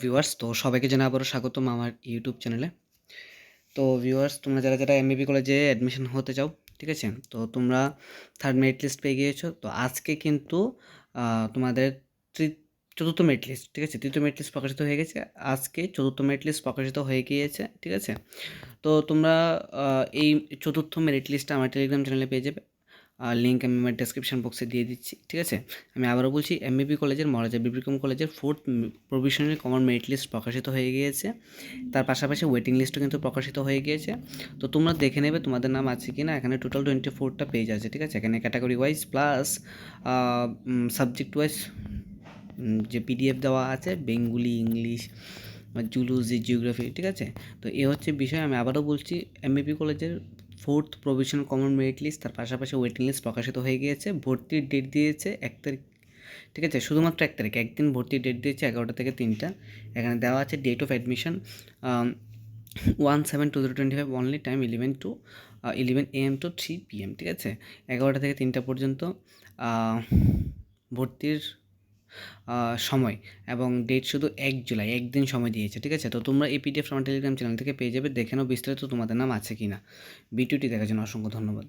Viewers তো সবাইকে জানা আবারও স্বাগতম আমার ইউটিউব চ্যানেলে তো ভিউয়ার্স তোমরা যারা যারা এমবিবি কলেজে অ্যাডমিশন হতে চাও, ঠিক আছে? তো তোমরা থার্ড মেরিট লিস্ট পেয়ে গিয়েছো। তো আজকে কিন্তু তোমাদের চতুর্থ মেরিট লিস্ট ঠিক আছে? তৃতীয় মেরিট লিস্ট প্রকাশিত হয়ে গেছে। আজকে চতুর্থ মেরিট লিস্ট প্রকাশিত হয়ে গিয়েছে, ঠিক আছে? তো তোমরা এই চতুর্থ মেরিট লিস্টটা আমার টেলিগ্রাম চ্যানেলে পেয়ে যাবে। লিঙ্ক আমি আমার ডেসক্রিপশন বক্সে দিয়ে দিচ্ছি, ঠিক আছে? আমি আবারও বলছি এমবিবি কলেজের মহারাজা বিক্রম কলেজের fourth provisionary common merit list প্রকাশিত হয়ে গিয়েছে। তার পাশাপাশি ওয়েটিং লিস্টও কিন্তু প্রকাশিত হয়ে গিয়েছে। তো তোমরা দেখে নেবে তোমাদের নাম আছে কি না, এখানে টোটাল টোয়েন্টি ফোরটা পেজ আছে, ঠিক আছে? এখানে category wise plus subject wise যে পিডিএফ দেওয়া আছে, বেঙ্গুলি, ইংলিশ জুলুজি জিওগ্রাফি ঠিক আছে? তো এ হচ্ছে বিষয়, আমি আবারও বলছি এমবিপি কলেজের fourth provisional common merit list তার পাশাপাশি ওয়েটিং লিস্ট প্রকাশিত হয়ে গিয়েছে। ভর্তির ডেট দিয়েছে এক তারিখ ঠিক আছে? শুধুমাত্র এক তারিখ একদিন ভর্তির ডেট দিয়েছে এগারোটা থেকে তিনটা। এখানে দেওয়া আছে date of admission one seven two zero twenty five only time eleven to eleven A M to three P M ঠিক আছে? এগারোটা থেকে তিনটা পর্যন্ত ভর্তির আহ, সময় এবং ডেট শুধু এক জুলাই, একদিন সময় দিয়েছে, ঠিক আছে? তো তোমরা এই পিডিএফ আমার টেলিগ্রাম চ্যানেল থেকে পেয়ে যাবে, দেখে নাও বিস্তারিত তোমাদের নাম আছে কি না ভিডিওটি দেখার জন্য অসংখ্য ধন্যবাদ।